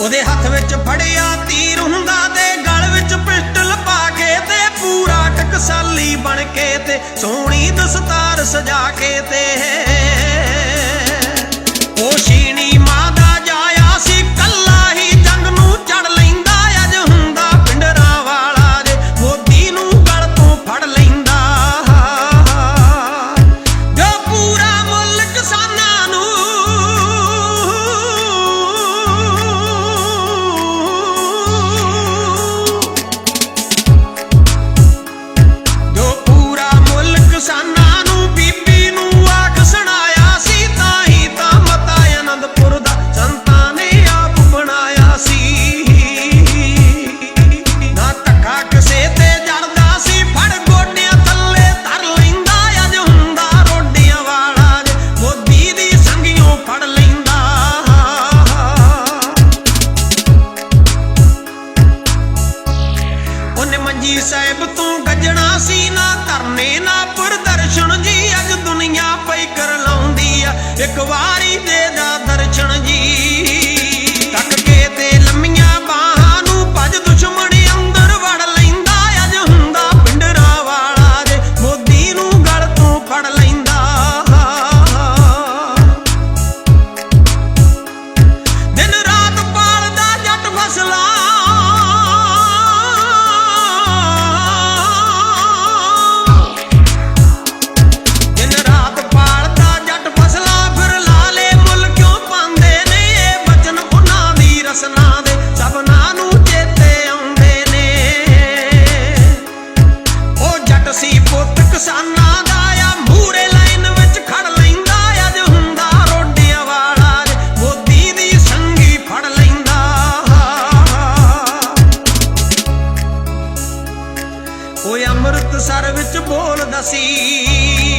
ਉਹਦੇ ਹੱਥ ਵਿੱਚ ਫੜਿਆ ਤੀਰ ਹੁੰਦਾ ਤੇ ਗਲ ਵਿੱਚ ਪਿਸਟਲ ਪਾ ਕੇ ਤੇ ਪੂਰਾ ਟਕਸਾਲੀ ਬਣ ਕੇ ਤੇ ਸੋਹਣੀ ਦਸਤਾਰ ਸਜਾ ਕੇ ਤੇ ਰੱਬ ਤੋਂ ਗੱਜਣਾ ਸੀ ਨਾ ਧਰਨੇ ਨਾ ਓਏ ਅੰਮ੍ਰਿਤਸਰ ਵਿੱਚ ਬੋਲਦਾ ਸੀ।